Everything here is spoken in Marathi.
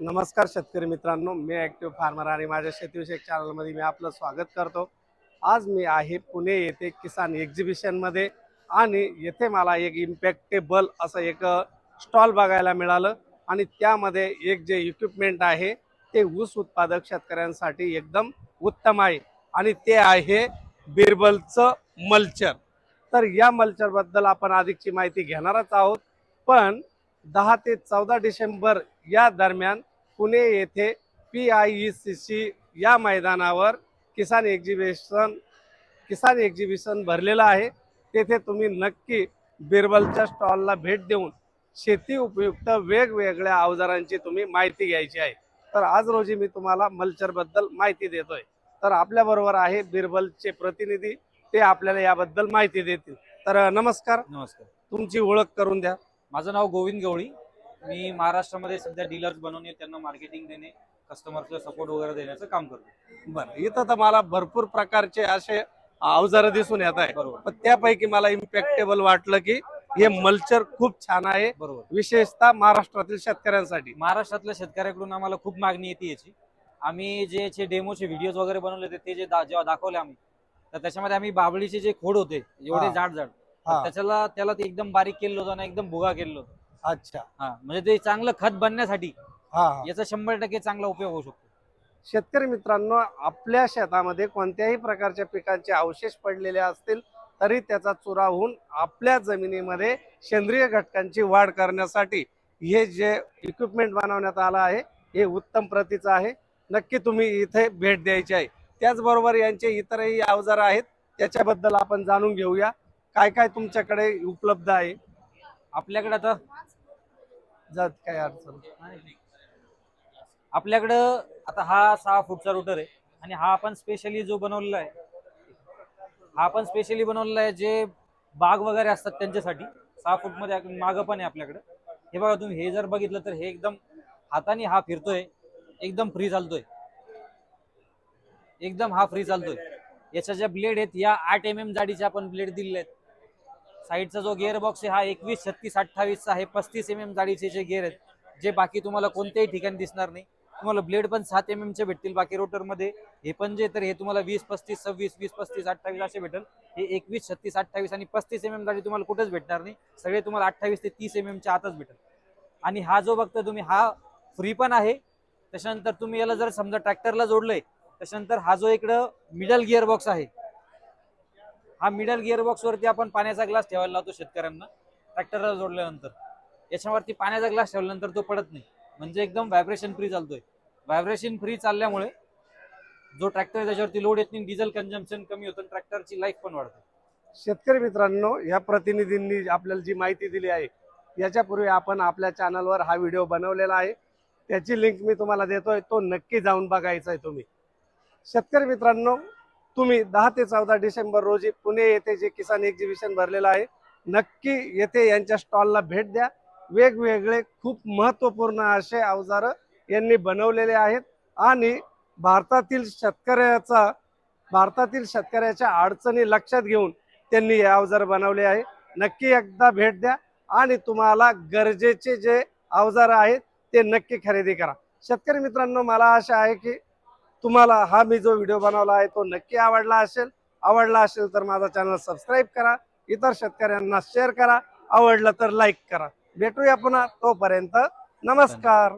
नमस्कार शेतकरी मित्रांनो मी ॲक्टिव्ह फार्मर आणि माझ्या शेतीविषयक चॅनलमध्ये मी आपलं स्वागत करतो. आज मी आहे पुणे येथे किसान एक्झिबिशनमध्ये आणि येथे मला एक इम्पॅक्टेबल असं एक स्टॉल बघायला मिळालं आणि त्यामध्ये एक जे इक्विपमेंट आहे ते ऊस उत्पादक शेतकऱ्यांसाठी एकदम उत्तम आहे आणि ते आहे बिरबलचं मल्चर. तर या मल्चरबद्दल आपण अधिकची माहिती घेणारच आहोत पण दहा ते चौदा डिसेंबर या दरम्यान पुणे येथे P I E C C या मैदानावर किसान एक्झिबिशन किसान एक्झिबिशन भरलेलं आहे. तेथे तुम्ही नक्की बिरबलच्या स्टॉलला भेट देऊन शेती उपयुक्त वेगवेगळ्या अवजारांची तुम्ही माहिती घ्यायची आहे. तर आज रोजी मी तुम्हाला मल्चरबद्दल माहिती देतोय. तर आपल्याबरोबर आहे बिरबलचे प्रतिनिधी. ते आपल्याला याबद्दल माहिती देतील. तर नमस्कार. नमस्कार. तुमची ओळख करून द्या. माझं नाव गोविंद गवळी. मी महाराष्ट्रामध्ये सध्या डीलर्स बनवणे त्यांना मार्केटिंग देणे कस्टमरचं सपोर्ट वगैरे देण्याचं काम करतो. बरं इथं तर मला भरपूर प्रकारचे असे अवजारं दिसून येत आहे बरोबर. पण त्यापैकी मला इम्पॅक्टेबल वाटलं की हे मल्चर खूप छान आहे. बरोबर. विशेषतः महाराष्ट्रातील शेतकऱ्यांसाठी. महाराष्ट्रातल्या शेतकऱ्याकडून आम्हाला खूप मागणी येते याची. आम्ही जे याचे डेमोचे व्हिडिओज वगैरे बनवले होते ते जे दा- जेव्हा दाखवले आम्ही तर त्याच्यामध्ये आम्ही बाबळीचे जे खोड होते एवढे हा. जाड जाड हा त्याच्याला त्याला ते एकदम बारीक केलं होतं आणि एकदम भुगा केलं होतं. अच्छा. हा म्हणजे ते चांगलं खत बनण्यासाठी हा हा. याचा शंभर टक्के चांगला उपयोग होऊ शकतो. शेतकरी मित्रांनो आपल्या शेतामध्ये कोणत्याही प्रकारच्या पिकांचे अवशेष पडलेले असतील तरी त्याचा चुरा होऊन आपल्या जमिनीमध्ये सेंद्रिय घटकांची वाढ करण्यासाठी हे जे इक्विपमेंट बनवण्यात आलं आहे हे उत्तम प्रतीचं आहे. नक्की तुम्ही इथे भेट द्यायची आहे. त्याचबरोबर यांचे इतरही अवजार आहेत त्याच्याबद्दल आपण जाणून घेऊया. काय काय तुमच्याकडे उपलब्ध आहे? आपल्याकडे आता जात काय अडचण? आपल्याकडं आता हा सहा फूटचा रोटर आहे आणि हा आपण स्पेशली जो बनवलेला आहे हा आपण स्पेशली बनवलेला आहे जे बाग वगैरे असतात त्यांच्यासाठी सहा फूटमध्ये मागं पण आहे आपल्याकडं. हे बघा तुम्ही हे जर बघितलं तर हे एकदम हाताने हा फिरतोय एकदम फ्री चालतोय. एकदम हा फ्री चालतोय. याच्या ज्या ब्लेड आहेत या आठ एम एम जाडीच्या आपण ब्लेड दिलेले आहेत. साईडचा जो गिअर बॉक्स आहे हा एकवीस छत्तीस अठ्ठावीसचा आहे पस्तीस एम एम जाडीचे जे गिअर आहेत जे बाकी तुम्हाला कोणत्याही ठिकाणी दिसणार नाही. तुम्हाला ब्लेड पण सात एम चे भेटतील बाकी रोटरमध्ये हे पण जे तर हे तुम्हाला वीस पस्तीस सव्वीस वीस पस्तीस अठ्ठावीस असे भेटेल. हे एकवीस छत्तीस अठ्ठावीस आणि पस्तीस एम एम जाडी तुम्हाला कुठेच भेटणार नाही. सगळे तुम्हाला अठ्ठावीस ते तीस एम च्या आतच भेटेल. आणि हा जो बघता तुम्ही हा फ्री पण आहे. त्याच्यानंतर तुम्ही याला जर समजा ट्रॅक्टरला जोडलंय त्याच्यानंतर हा जो इकडं मिडल गिअर बॉक्स आहे हा मिडल गिअरबॉक्सवरती बॉक्स वरती आपण पाण्याचा ग्लास ठेवायला लावतो शेतकऱ्यांना. ट्रॅक्टरला जोडल्यानंतर. याच्यावरती पाण्याचा ग्लास ठेवल्यानंतर तो पडत नाही. म्हणजे एकदम व्हायब्रेशन फ्री चालतोय. व्हायब्रेशन फ्री चालल्यामुळे जो ट्रॅक्टर त्याच्यावरती लोड येत नाही डिझेल कन्झम्पशन कमी होतं ट्रॅक्टरची लाईफ पण वाढते. शेतकरी मित्रांनो या प्रतिनिधींनी आपल्याला जी माहिती दिली आहे याच्यापूर्वी आपण आपल्या चॅनलवर हा व्हिडिओ बनवलेला आहे. त्याची लिंक मी तुम्हाला देतोय तो नक्की जाऊन बघायचा आहे तुम्ही. शेतकरी मित्रांनो तुम्ही दहा ते चौदा डिसेंबर रोजी पुणे येथे जे किसान एक्झिबिशन भरलेलं आहे नक्की येथे यांच्या स्टॉलला भेट द्या. वेगवेगळे खूप महत्त्वपूर्ण असे अवजारं यांनी बनवलेले आहेत. आणि भारतातील शेतकऱ्याचा भारतातील शेतकऱ्याच्या अडचणी लक्षात घेऊन त्यांनी हे अवजार बनवले आहे. नक्की एकदा भेट द्या आणि तुम्हाला गरजेचे जे अवजारं आहेत ते नक्की खरेदी करा. शेतकरी मित्रांनो मला आशा आहे की तुम्हाला हा मी जो व्हिडिओ बनवला आहे तो नक्की आवडला असेल आवडला असेल तर माझा चॅनल सबस्क्राईब करा इतर शेतकऱ्यांना शेअर करा आवडलं तर लाईक करा. भेटूया पुन्हा तोपर्यंत नमस्कार.